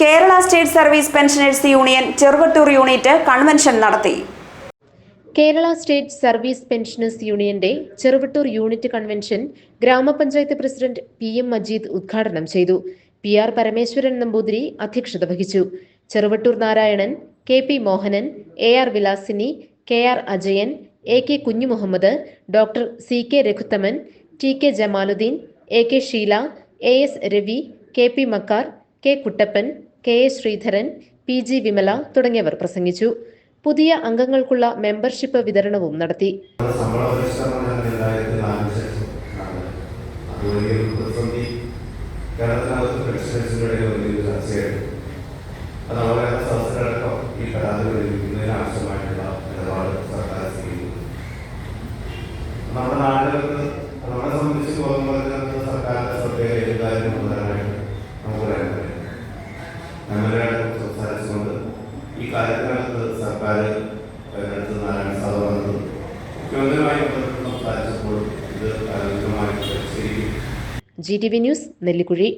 Kerala state service pensioners union Cheruvattoor unit convention നടത്തി. Kerala state service pensioners യൂണിയന്റെ Cheruvattoor unit convention ഗ്രാമപഞ്ചായത്ത് president P M Majeed ഉദ്ഘാടനം ചെയ്തു. P R Parameswaran Namboothiri അധ്യക്ഷത വഹിച്ചു. Cheruvattoor Narayanan K P Mohanan A R Vilasini K R Ajayan A K Kunhumuhammed doctor C K Raghuthaman T K Jamaluddin A K Sheela A S Ravi K P Makkar K Kuttappan K A Sreedharan P G Vimala തുടങ്ങിയവർ പ്രസംഗിച്ചു. പുതിയ അംഗങ്ങൾക്കുള്ള membership വിതരണവും നടത്തി. നമ്മുടെ നാടുകൾക്ക് കാര്യത്തിനകത്ത് സർക്കാർ അതിനകത്ത് നാരായണ പറഞ്ഞത് മുഖ്യമന്ത്രിയുമായി സംസാരിച്ചപ്പോൾ ഇത് ആരോഗ്യമായി പരിശീലിക്കും G T V news Nellikuzhi.